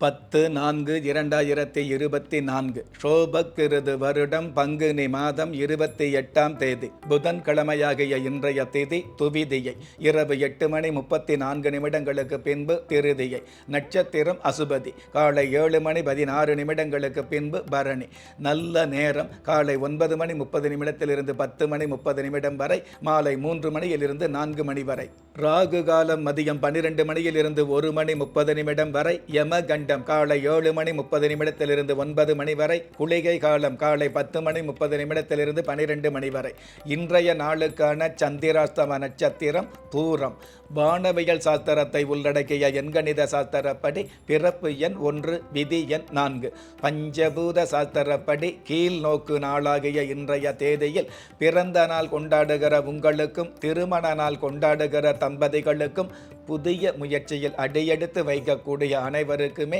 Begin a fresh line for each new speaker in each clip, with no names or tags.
பத்து நான்கு இரண்டாயிரத்தி இருபத்தி நான்கு. சோபக்கிருது வருடம் பங்குனி மாதம் இருபத்தி எட்டாம் தேதி. புதன்கிழமையாகிய இன்றைய திதி துவிதியை. இரவு எட்டு மணி முப்பத்தி நான்கு நிமிடங்களுக்கு பின்பு திருதியை. நட்சத்திரம் அசுபதி. காலை ஏழு மணி பதினாறு நிமிடங்களுக்கு பின்பு பரணி. நல்ல நேரம். காலை ஒன்பது மணி முப்பது நிமிடத்திலிருந்து பத்து மணி முப்பது நிமிடம் வரை. மாலை மூன்று மணியிலிருந்து நான்கு மணி வரை. ராகு காலம் மதியம் பன்னிரெண்டு மணியிலிருந்து ஒரு மணி முப்பது நிமிடம் வரை. யமகண்டம் காலை ஏழு மணி முப்பது நிமிடத்திலிருந்து ஒன்பது மணி வரை குளிகை காலம் காலை பத்து மணி முப்பது நிமிடத்திலிருந்து பனிரெண்டு மணி வரை. இன்றைய நாளுக்கான சந்திராஸ்தம நட்சத்திரம் பூரம். வானவியல் சாஸ்திரத்தை உள்ளடக்கிய எண்கணித சாஸ்திரப்படி பிறப்பு எண் ஒன்று விதி எண் நான்கு. பஞ்சபூத சாஸ்திரப்படி கீழ் நோக்கு நாளாகிய இன்றைய தேதியில் பிறந்த நாள் கொண்டாடுகிற உங்களுக்கும் திருமண நாள் கொண்டாடுகிற தம்பதிகளுக்கும் புதிய முயற்சியில் அடியெடுத்து வைக்கக்கூடிய அனைவருக்குமே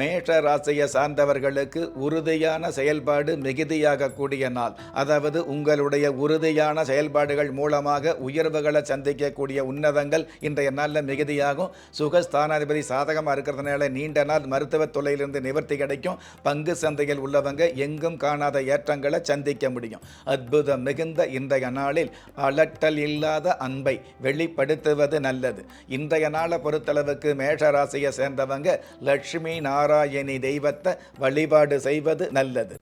மேஷ ராசியை சார்ந்தவர்களுக்கு உறுதியான செயல்பாடு மிகுதியாக கூடிய நாள். அதாவது உங்களுடைய உறுதியான செயல்பாடுகள் மூலமாக உயர்வுகளை சந்திக்கக்கூடிய உன்னதங்கள் இன்றைய நாளில் மிகுதியாகும். சுகஸ்தானாதிபதி சாதகமாக இருக்கிறதுனால நீண்ட நாள் மருத்துவ தொலையிலிருந்து நிவர்த்தி கிடைக்கும். பங்கு சந்தையில் உள்ளவங்க எங்கும் காணாத ஏற்றங்களை சந்திக்க முடியும். அற்புதம் மிகுந்த இன்றைய நாளில் அலட்டல் இல்லாத அன்பை வெளிப்படுத்துவது நல்லது. இன்றைய நாளை பொறுத்தளவுக்கு மேஷ ராசியை சேர்ந்தவங்க லட்சுமி நாராயணி தெய்வத்தை வழிபாடு செய்வது நல்லது.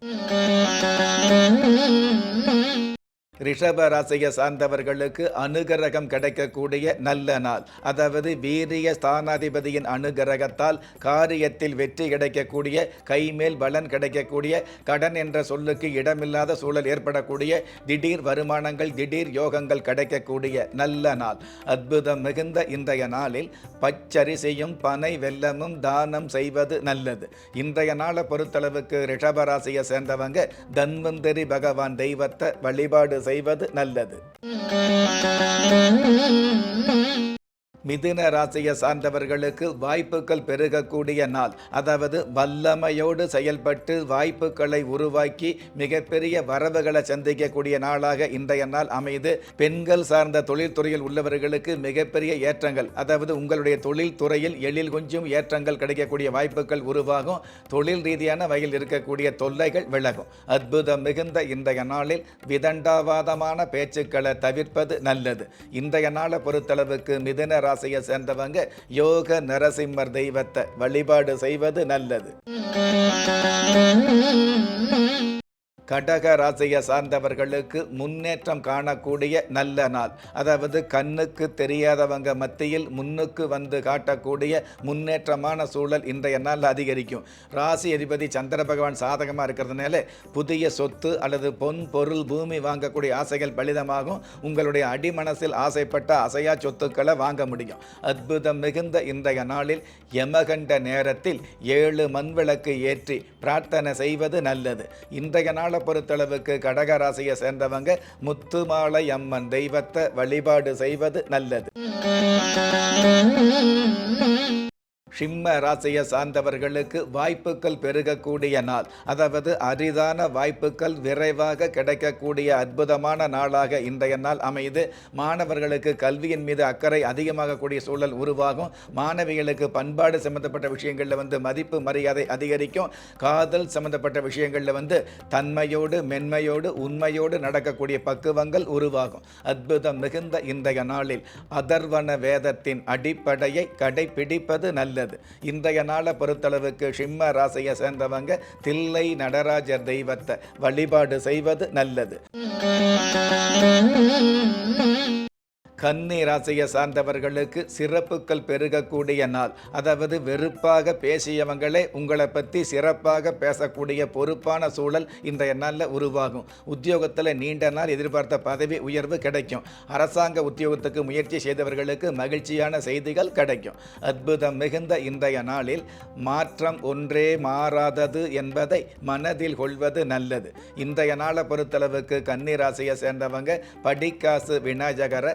ரிஷப ராசியை சார்ந்தவர்களுக்கு அனுகிரகம் கிடைக்கக்கூடிய நல்ல நாள். அதாவது வீரிய ஸ்தானாதிபதியின் அனுகிரகத்தால் காரியத்தில் வெற்றி கிடைக்கக்கூடிய கைமேல் பலன் கிடைக்கக்கூடிய கடன் என்ற சொல்லுக்கு இடமில்லாத சூழல் ஏற்படக்கூடிய திடீர் வருமானங்கள் திடீர் யோகங்கள் கிடைக்கக்கூடிய நல்ல நாள். அற்புதம் மிகுந்த இன்றைய நாளில் பச்சரிசியும் பனை வெல்லமும் தானம் செய்வது நல்லது. இன்றைய நாளை பொறுத்தளவுக்கு ரிஷபராசியை சேர்ந்தவங்க தன்வந்தரி பகவான் தெய்வத்தை வழிபாடு செய்வது நல்லது. மிதுன ராசியை சார்ந்தவர்களுக்கு வாய்ப்புகள் பெருகக்கூடிய நாள். அதாவது வல்லமையோடு செயல்பட்டு வாய்ப்புகளை உருவாக்கி மிகப்பெரிய வரவுகளை சந்திக்கக்கூடிய நாளாக இன்றைய நாள் அமைது. பெண்கள் சார்ந்த தொழில்துறையில் உள்ளவர்களுக்கு மிகப்பெரிய ஏற்றங்கள். அதாவது உங்களுடைய தொழில் துறையில் எழில் கொஞ்சம் ஏற்றங்கள் கிடைக்கக்கூடிய வாய்ப்புகள் உருவாகும். தொழில் ரீதியான வகையில் இருக்கக்கூடிய தொல்லைகள் விலகும். அற்புதம் மிகுந்த இன்றைய நாளில் விதண்டாவாதமான பேச்சுக்களை தவிர்ப்பது நல்லது. இன்றைய நாளை பொறுத்தளவுக்கு மிதுன ராசியை சேர்ந்தவங்க யோக நரசிம்மர் தெய்வத்தை வழிபாடு செய்வது நல்லது. கடக ராசியை சார்ந்தவர்களுக்கு முன்னேற்றம் காணக்கூடிய நல்ல நாள். அதாவது கண்ணுக்கு தெரியாதவங்க மத்தியில் முன்னுக்கு வந்து காட்டக்கூடிய முன்னேற்றமான சூழல் இன்றைய நாளில் அதிகரிக்கும். ராசி அதிபதி சந்திர பகவான் சாதகமாக இருக்கிறதுனால புதிய சொத்து அல்லது பொன் பொருள் பூமி வாங்கக்கூடிய ஆசைகள் பலிதமாகும். உங்களுடைய அடிமனசில் ஆசைப்பட்ட அசையா சொத்துக்களை வாங்க முடியும். அற்புதம் மிகுந்த இன்றைய நாளில் யமகண்ட நேரத்தில் ஏழு மண்விளக்கு ஏற்றி பிரார்த்தனை செய்வது நல்லது. இன்றைய நாள் பொறுத்தளவுக்கு கடக ராசியை சேர்ந்தவங்க முத்துமாலை அம்மன் தெய்வத்தை வழிபாடு செய்வது நல்லது. சிம்ம ராசியை சார்ந்தவர்களுக்கு வாய்ப்புகள் பெருகக்கூடிய நாள். அதாவது அரிதான வாய்ப்புகள் விரைவாக கிடைக்கக்கூடிய அற்புதமான நாளாக இன்றைய நாள் அமைது மாணவர்களுக்கு கல்வியின் மீது அக்கறை அதிகமாகக்கூடிய சூழல் உருவாகும். மாணவிகளுக்கு பண்பாடு சம்பந்தப்பட்ட விஷயங்களில் வந்து மதிப்பு மரியாதை அதிகரிக்கும். காதல் சம்பந்தப்பட்ட விஷயங்களில் வந்து தன்மையோடு மென்மையோடு உண்மையோடு நடக்கக்கூடிய பக்குவங்கள் உருவாகும். அற்புதம் மிகுந்த இன்றைய நாளில். அதர்வன வேதத்தின் அடிப்படையை கடைபிடிப்பது நல்லது. இன்றைய நாளை பொறுத்தளவுக்கு சிம்ம ராசியை சேர்ந்தவங்க தில்லை நடராஜர் தெய்வத்தை வழிபாடு செய்வது நல்லது. கன்னி ராசியை சார்ந்தவர்களுக்கு சிறப்புகள் பெருகக்கூடிய நாள். அதாவது வெறுப்பாக பேசியவங்களே உங்களை பற்றி சிறப்பாக பேசக்கூடிய பொறுப்பான சூழல் இன்றைய நாளில் உருவாகும். உத்தியோகத்தில் நீண்ட நாள் எதிர்பார்த்த பதவி உயர்வு கிடைக்கும். அரசாங்க உத்தியோகத்துக்கு முயற்சி செய்தவர்களுக்கு மகிழ்ச்சியான செய்திகள் கிடைக்கும். அற்புதம் மிகுந்த இன்றைய நாளில் மாற்றம் ஒன்றே மாறாதது என்பதை மனதில் கொள்வது நல்லது. இன்றைய நாளை பொறுத்தளவுக்கு கன்னி ராசியை சேர்ந்தவங்க படிக்காசு விநாயகரை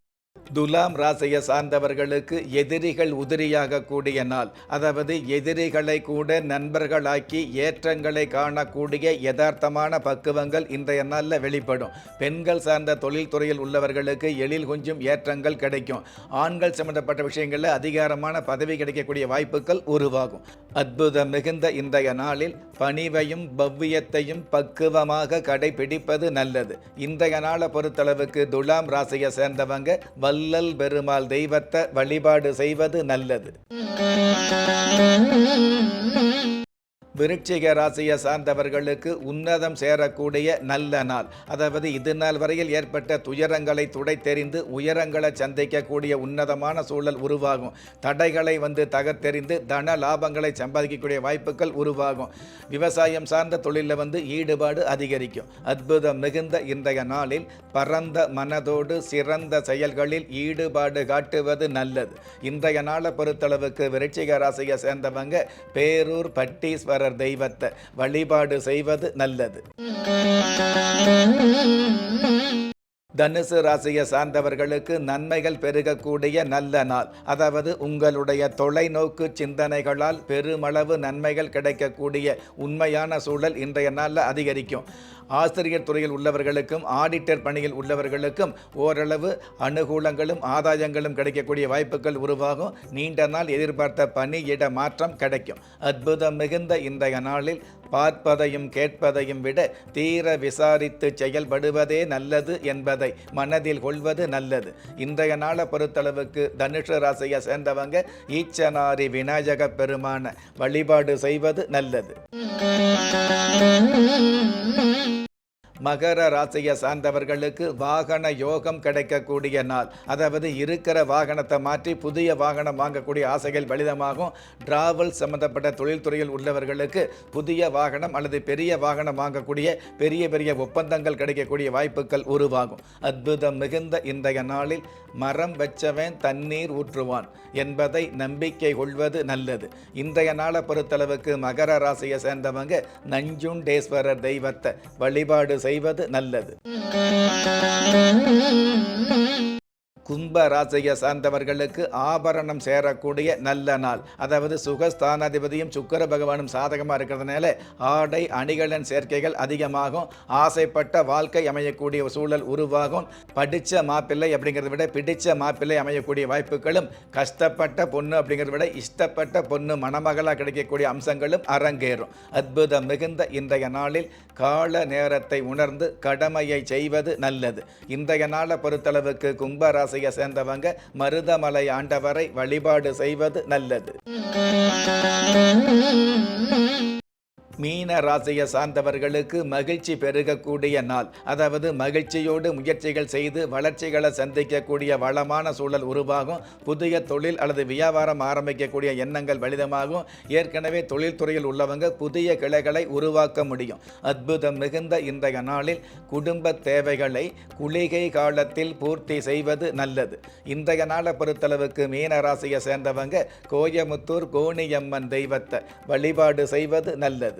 துலாம் ராசியை சார்ந்தவர்களுக்கு எதிரிகள் உதிரியாக கூடிய நாள். அதாவது எதிரிகளை கூட நண்பர்களாக்கி ஏற்றங்களை காணக்கூடிய யதார்த்தமான பக்குவங்கள் இன்றைய நாளில் வெளிப்படும். பெண்கள் சார்ந்த தொழில்துறையில் உள்ளவர்களுக்கு எழில் கொஞ்சம் ஏற்றங்கள் கிடைக்கும். ஆண்கள் சம்பந்தப்பட்ட விஷயங்களில் அதிகாரமான பதவி கிடைக்கக்கூடிய வாய்ப்புகள் உருவாகும். அற்புதம் மிகுந்த இன்றைய நாளில் பணிவையும் பவ்வியத்தையும் பக்குவமாக கடைபிடிப்பது நல்லது. இன்றைய நாளை பொறுத்தளவுக்கு துலாம் ராசியை சேர்ந்தவங்க வல்லல் பெருமாள் தெய்வத்தை வழிபாடு செய்வது நல்லது. விருட்சிக ராசியை சார்ந்தவர்களுக்கு உன்னதம் சேரக்கூடிய நல்ல நாள். அதாவது இது நாள் வரையில் ஏற்பட்ட துயரங்களை துடைத்தெறிந்து உயரங்களை சந்திக்கக்கூடிய உன்னதமான சூழல் உருவாகும். தடைகளை வந்து தகர்த்தெறிந்து தன லாபங்களை சம்பாதிக்கக்கூடிய வாய்ப்புகள் உருவாகும். விவசாயம் சார்ந்த தொழிலில் வந்து ஈடுபாடு அதிகரிக்கும். அற்புதம் மிகுந்த இன்றைய நாளில் பரந்த மனதோடு சிறந்த செயல்களில் ஈடுபாடு காட்டுவது நல்லது. இன்றைய நாளை பொறுத்தளவுக்கு விருட்சிக ராசியை சேர்ந்தவங்க பேரூர் பட்டீஸ்வரர் தெய்வத்தை வழிபாடு செய்வது நல்லது. தனுசு ராசியை சார்ந்தவர்களுக்கு நன்மைகள் பெருகக்கூடிய நல்ல நாள். அதாவது உங்களுடைய தொலைநோக்கு சிந்தனைகளால் பெருமளவு நன்மைகள் கிடைக்கக்கூடிய உண்மையான சூழல் இன்றைய நாளில் அதிகரிக்கும். ஆசிரியர் துறையில் உள்ளவர்களுக்கும் ஆடிட்டர் பணியில் உள்ளவர்களுக்கும் ஓரளவு அனுகூலங்களும் ஆதாயங்களும் கிடைக்கக்கூடிய வாய்ப்புகள் உருவாகும். நீண்ட நாள் எதிர்பார்த்த பணியிட மாற்றம் கிடைக்கும். அற்புதம் மிகுந்த இன்றைய நாளில் பார்ப்பதையும் கேட்பதையும் விட தீர விசாரித்து செயல்படுவதே நல்லது என்பதை மனதில் கொள்வது நல்லது. இன்றைய நாளை பொறுத்தளவுக்கு தனுஷ ராசியை சேர்ந்தவங்க ஈச்சனாரி விநாயக பெருமான வழிபாடு செய்வது நல்லது. Mm-hmm. மகர ராசியை சார்ந்தவர்களுக்கு வாகன யோகம் கிடைக்கக்கூடிய நாள். அதாவது இருக்கிற வாகனத்தை மாற்றி புதிய வாகனம் வாங்கக்கூடிய ஆசைகள் பலிதமாகும் டிராவல் சம்பந்தப்பட்ட தொழில்துறையில் உள்ளவர்களுக்கு புதிய வாகனம் அல்லது பெரிய வாகனம் வாங்கக்கூடிய பெரிய பெரிய ஒப்பந்தங்கள் கிடைக்கக்கூடிய வாய்ப்புகள் உருவாகும். அற்புதம் மிகுந்த இன்றைய நாளில் மரம் வச்சவன் தண்ணீர் ஊற்றுவான் என்பதை நம்பிக்கை கொள்வது நல்லது. இன்றைய நாளை பொறுத்தளவுக்கு மகர ராசியை சேர்ந்தவங்க நஞ்சுண்டேஸ்வரர் தெய்வத்தை வழிபாடு செய்ய செய்வது நல்லது. கும்ப ராசியை சார்ந்தவர்களுக்கு ஆபரணம் சேரக்கூடிய நல்ல நாள். அதாவது சுகஸ்தானாதிபதியும் சுக்கர பகவானும் சாதகமாக இருக்கிறதுனால ஆடை அணிகளின் சேர்க்கைகள் அதிகமாகும். ஆசைப்பட்ட வாழ்க்கை அமையக்கூடிய சூழல் உருவாகும். படித்த மாப்பிள்ளை அப்படிங்கிறத விட பிடித்த மாப்பிள்ளை அமையக்கூடிய வாய்ப்புகளும் கஷ்டப்பட்ட பொண்ணு அப்படிங்கிறத விட இஷ்டப்பட்ட பொண்ணு மணமகளாக கிடைக்கக்கூடிய அம்சங்களும் அரங்கேறும். அற்புதம் மிகுந்த இன்றைய நாளில் கால நேரத்தை உணர்ந்து கடமையை செய்வது நல்லது. இன்றைய நாளை பொறுத்தளவுக்கு கும்பராசி ராசியை சேர்ந்தவங்க மருதமலை ஆண்டவரை வழிபாடு செய்வது நல்லது. மீன ராசியை சார்ந்தவர்களுக்கு மகிழ்ச்சி பெருகக்கூடிய நாள். அதாவது மகிழ்ச்சியோடு முயற்சிகள் செய்து வளர்ச்சிகளை சந்திக்கக்கூடிய வளமான சூழல் உருவாகும். புதிய தொழில் அல்லது வியாபாரம் ஆரம்பிக்கக்கூடிய எண்ணங்கள் வலிதமாகும். ஏற்கனவே தொழில்துறையில் உள்ளவங்க புதிய கிளைகளை உருவாக்க முடியும். அற்புதம் மிகுந்த இன்றைய நாளில் குடும்ப தேவைகளை குளிகை காலத்தில் பூர்த்தி செய்வது நல்லது. இன்றைய நாளை பொறுத்தளவுக்கு மீன ராசியை சேர்ந்தவங்க கோயமுத்தூர் கோணியம்மன் தெய்வத்தை வழிபாடு செய்வது நல்லது.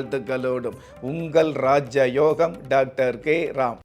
வாழ்த்துக்களோடும். உங்கள் ராஜ்ய யோகம் டாக்டர் கே. ராம்.